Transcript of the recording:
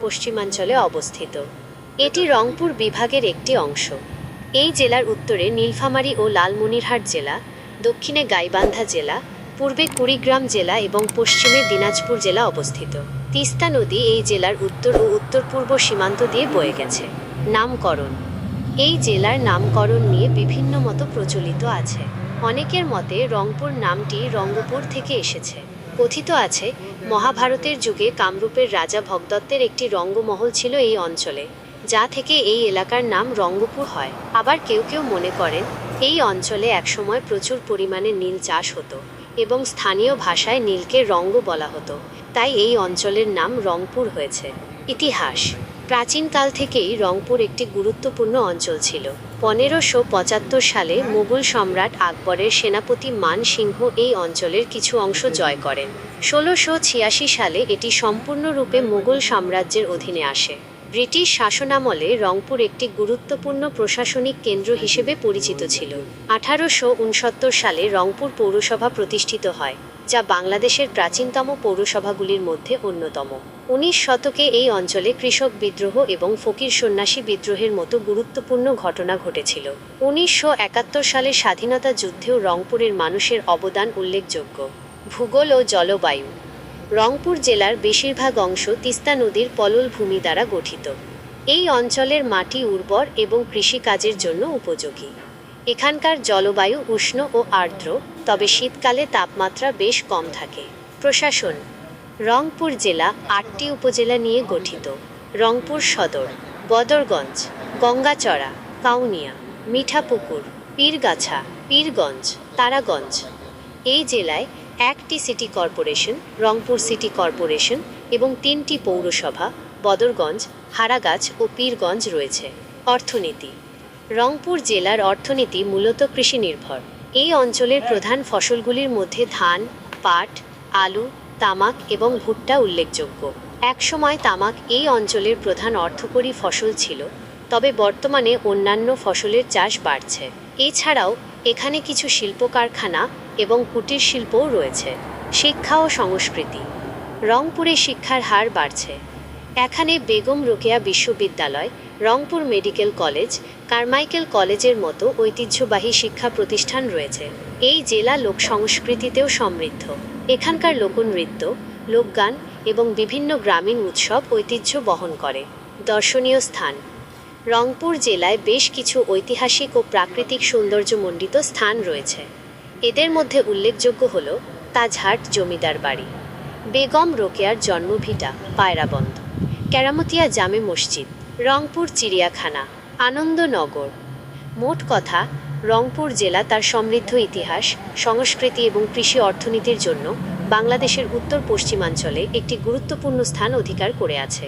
পশ্চিমাঞ্চলে অবস্থিত। এটি রংপুর বিভাগের একটি অংশ। এই জেলার উত্তরে নীলফামারী ও লালমনিরহাট জেলা, দক্ষিণে গাইবান্ধা জেলা, পূর্বে কুড়িগ্রাম জেলা এবং পশ্চিমে দিনাজপুর জেলা অবস্থিত। তিস্তা নদী এই জেলার উত্তর ও উত্তর পূর্ব সীমান্ত দিয়ে বয়ে গেছে। নামকরণ। এই জেলার নামকরণ নিয়ে বিভিন্ন মতো প্রচলিত আছে। অনেকের মতে রংপুর নামটি রঙ্গপুর থেকে এসেছে। কথিত আছে, মহাভারতের যুগে কামরূপের রাজা ভগদত্তের একটি রঙ্গমহল ছিল এই অঞ্চলে, যা থেকে এই এলাকার নাম রঙ্গপুর হয়। আবার কেউ কেউ মনে করেন, এই অঞ্চলে একসময় প্রচুর পরিমাণে নীল চাষ হতো এবং স্থানীয় ভাষায় নীলকে রঙ্গ বলা হতো। তাই এই অঞ্চলের নাম রংপুর হয়েছে। ইতিহাস প্রাচীনকাল থেকেই রংপুর একটি গুরুত্বপূর্ণ অঞ্চল ছিল। পনেরোশো পঁচাত্তর সালে মুঘল সম্রাট আকবরের সেনাপতি মান সিংহ এই অঞ্চলের কিছু অংশ জয় করেন। ষোলোশো ছিয়াশি সালে এটি সম্পূর্ণরূপে মুঘল সাম্রাজ্যের অধীনে আসে। ব্রিটিশ শাসনামলে রংপুর একটি গুরুত্বপূর্ণ প্রশাসনিক কেন্দ্র হিসেবে পরিচিত ছিল। আঠারোশো উনসত্তর সালে রংপুর পৌরসভা প্রতিষ্ঠিত হয়, যা বাংলাদেশের প্রাচীনতম পৌরসভাগুলির মধ্যে অন্যতম। উনিশ শতকে এই অঞ্চলে কৃষক বিদ্রোহ এবং ফকির সন্ন্যাসী বিদ্রোহের মতো গুরুত্বপূর্ণ ঘটনা ঘটেছিল। উনিশশো একাত্তর সালের স্বাধীনতা যুদ্ধেও রংপুরের মানুষের অবদান উল্লেখযোগ্য। ভূগোল ও জলবায়ু রংপুর জেলার বেশিরভাগ অংশ তিস্তা নদীর পলল ভূমি দ্বারা গঠিত। এই অঞ্চলের মাটি উর্বর এবং কৃষিকাজের জন্য উপযোগী। এখানকার জলবায়ু উষ্ণ ও আর্দ্র, তবে শীতকালে তাপমাত্রা বেশ কম থাকে। প্রশাসন, রংপুর জেলা আটটি উপজেলা নিয়ে গঠিত। রংপুর সদর, বদরগঞ্জ, গঙ্গাচড়া, কাউনিয়া, মিঠাপুকুর, পীরগাছা, পীরগঞ্জ, তারাগঞ্জ। এই জেলায় একটি city corporation, Rangpur city corporation এবং তিনটি পৌরসভা, বদরগঞ্জ, হারাগাছ ও পীরগঞ্জ রয়েছে। অর্থনীতি। রংপুর জেলার অর্থনীতি মূলত কৃষি নির্ভর এই অঞ্চলের প্রধান ফসলগুলির মধ্যে ধান, পাট, আলু, তামাক এবং ভুট্টা উল্লেখযোগ্য। একসময় তামাক এই অঞ্চলের প্রধান অর্থকরী ফসল ছিল, তবে বর্তমানে অন্যান্য ফসলের চাষ বাড়ছে। এছাড়াও এখানে কিছু শিল্প কারখানা এবং কুটির শিল্পও রয়েছে। শিক্ষা ও সংস্কৃতি। রংপুরে শিক্ষার হার বাড়ছে। এখানে বেগম রোকেয়া বিশ্ববিদ্যালয়, রংপুর মেডিকেল কলেজ, কারমাইকেল কলেজের মতো ঐতিহ্যবাহী শিক্ষা প্রতিষ্ঠান রয়েছে। এই জেলা লোক সংস্কৃতিতেও সমৃদ্ধ। এখানকার লোকনৃত্য, লোকগান এবং বিভিন্ন গ্রামীণ উৎসব ঐতিহ্য বহন করে। দর্শনীয় স্থান। রংপুর জেলায় বেশ কিছু ঐতিহাসিক ও প্রাকৃতিক সৌন্দর্যমণ্ডিত স্থান রয়েছে। এদের মধ্যে উল্লেখযোগ্য হল তাজহাট জমিদার বাড়ি, বেগম রোকেয়ার জন্মভিটা পায়রাবন্ধ কেরামতিয়া জামে মসজিদ, রংপুর চিড়িয়াখানা, আনন্দনগর। মোট কথা, রংপুর জেলা তার সমৃদ্ধ ইতিহাস, সংস্কৃতি এবং কৃষি অর্থনীতির জন্য বাংলাদেশের উত্তর পশ্চিমাঞ্চলে একটি গুরুত্বপূর্ণ স্থান অধিকার করে আছে।